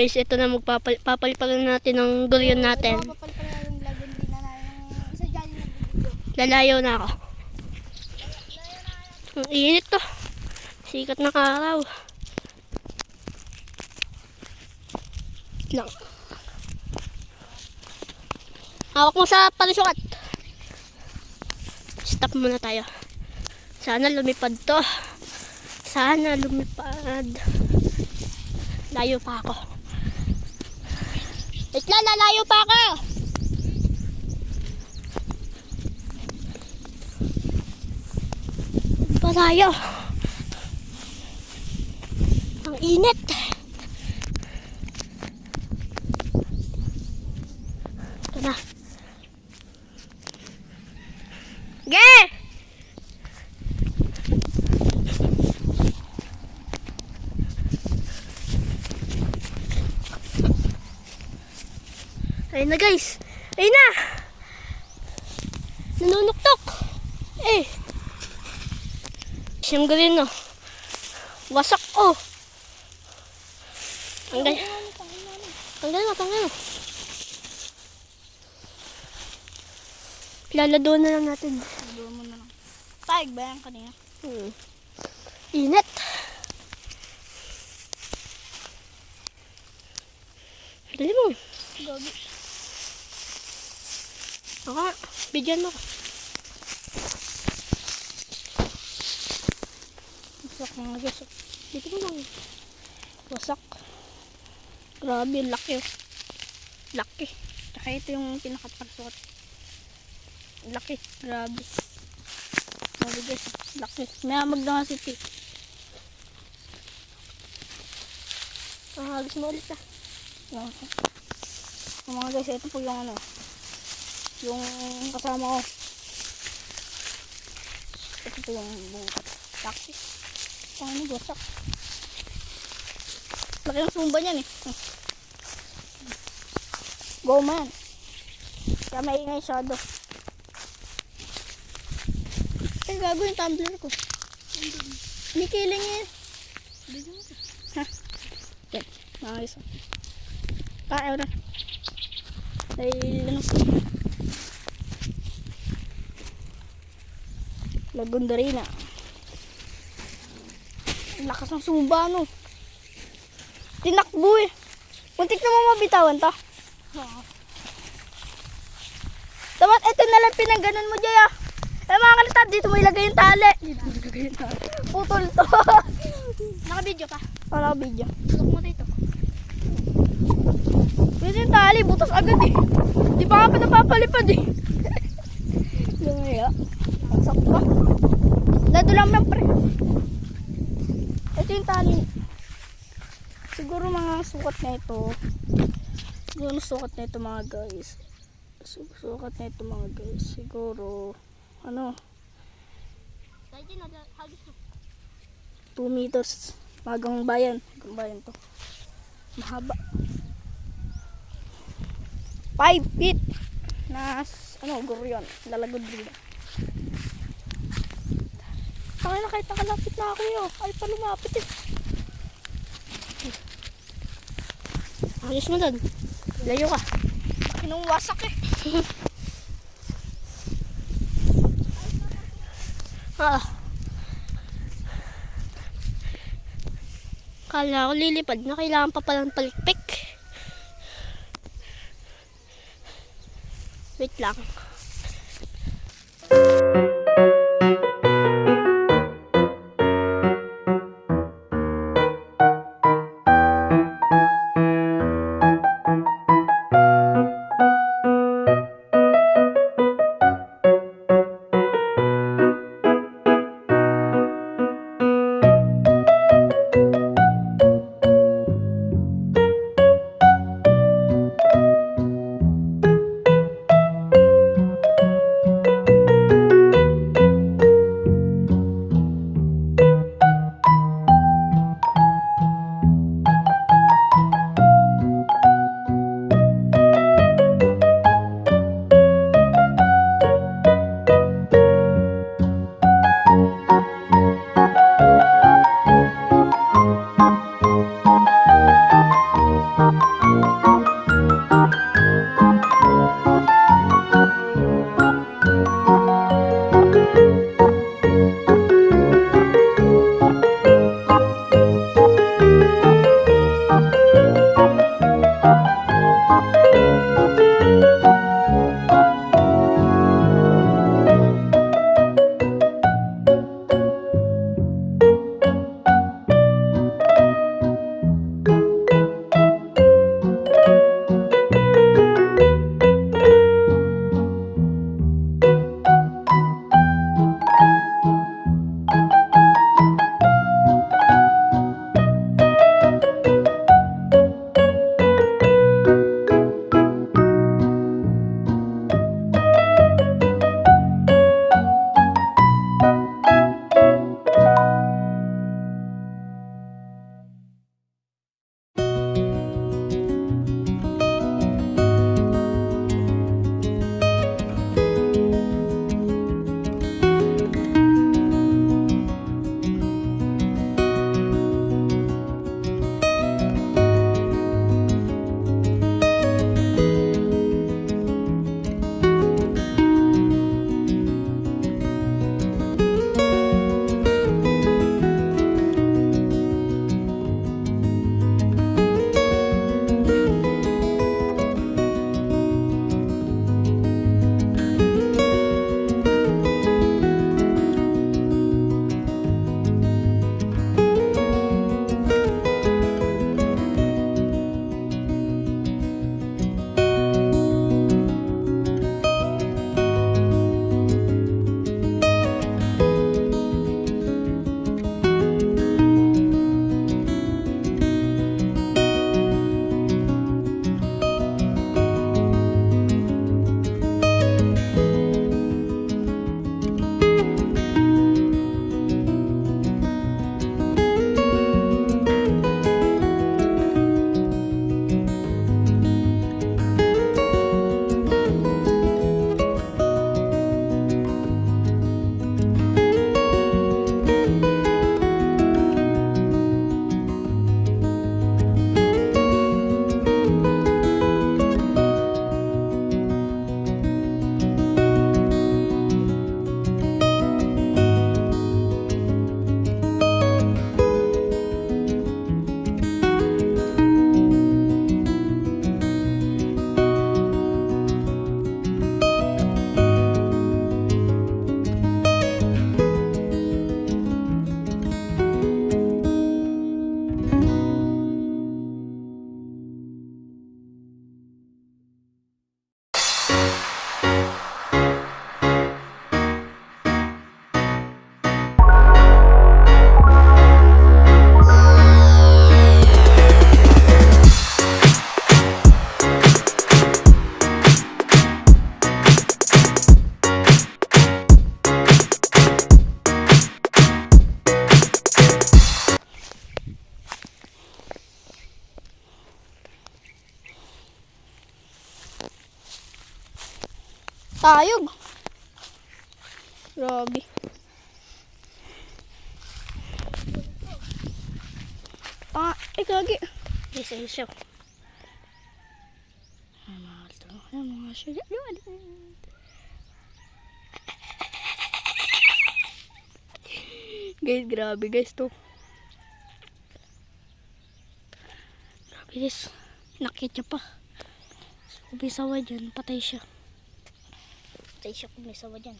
guys, ito na magpapalipalan natin ng durian natin. Na na. Lalayo na ako. Ang init to. Sikat ng araw. Lang. Hawak mo sa palisukat. Stop muna tayo. Sana lumipad to. Sana lumipad. Layo pa ako. Wait lalayo pa ako! pa tayo. Ang init. Ito na. Ge! Ayun na guys. Ayun na. Nanunuktok. Eh. Siyang galing no. Wasak oh. Tanggal. Tanggal na, tanggal na. Lalado na lang natin. Doon mo na lang. Taig ba yan kanina? Hmm. Init. Dali mo. Gabi. Nga. Bigyan mo. Wasak mga guys. Dito mo lang. Wasak. Grabe, laki oh. Laki. Tsaka ito yung pinakapagsuot. Laki. Grabe. Mga guys. Laki. May amag na nga si T. Ah, gusto mo ulit ah. Yan. So, mga guys, ito po yung ano. Yung kasama ko. Ito po yung bungat. Laki. Paano wasak? Laki ng sumba niyan eh. Go man. Kaya maingay shadow. Ay, gago yung tumbler ko. May kiling eh. Ha? Yan. Mga guys. Ah, ewan na. Dahil ano. Lagundarina. Ang lakas ng sumba, no? Tinakbo eh. Muntik naman mabitawan to. Dapat ito na lang pinaganon mo, Jaya. Eh mga kalitab, dito mo ilagay yung tali. Dito mo ilagay yung tali. Putol to. Naka-video pa. Wala video. Look mo dito. Dito yung tali, butas agad eh. Di pa nga pa napapalipad eh. Lumaya. Sakto ka. Dado lang yan pre. Ito yung tali. Siguro mga sukat na ito. Siguro sukat na ito mga guys. Su- Sukat na ito mga guys. Siguro, ano, Dahil na, hagis mo. 2 meters. Magang bayan. Magang bayan to. Mahaba. 5 feet. Na, ano, guro yun. Lalagod rin. Tangay na kahit nakalapit na ako yun. Ay, pa lumapit eh. Hagis mo doon. Layo ka. Kinong wasak eh. Ah. Kala ko lilipad na kailangan pa palang palikpik. Wait lang. Tayog. Grabe. Ah, eh gagi. Yes, ayos siya. Ay, mahal to. Ay, mga siya. Guys, grabe guys to. Grabe guys. Nakit niya pa. So, kung may sawa dyan, patay siya. Patay siya kung may sawa dyan.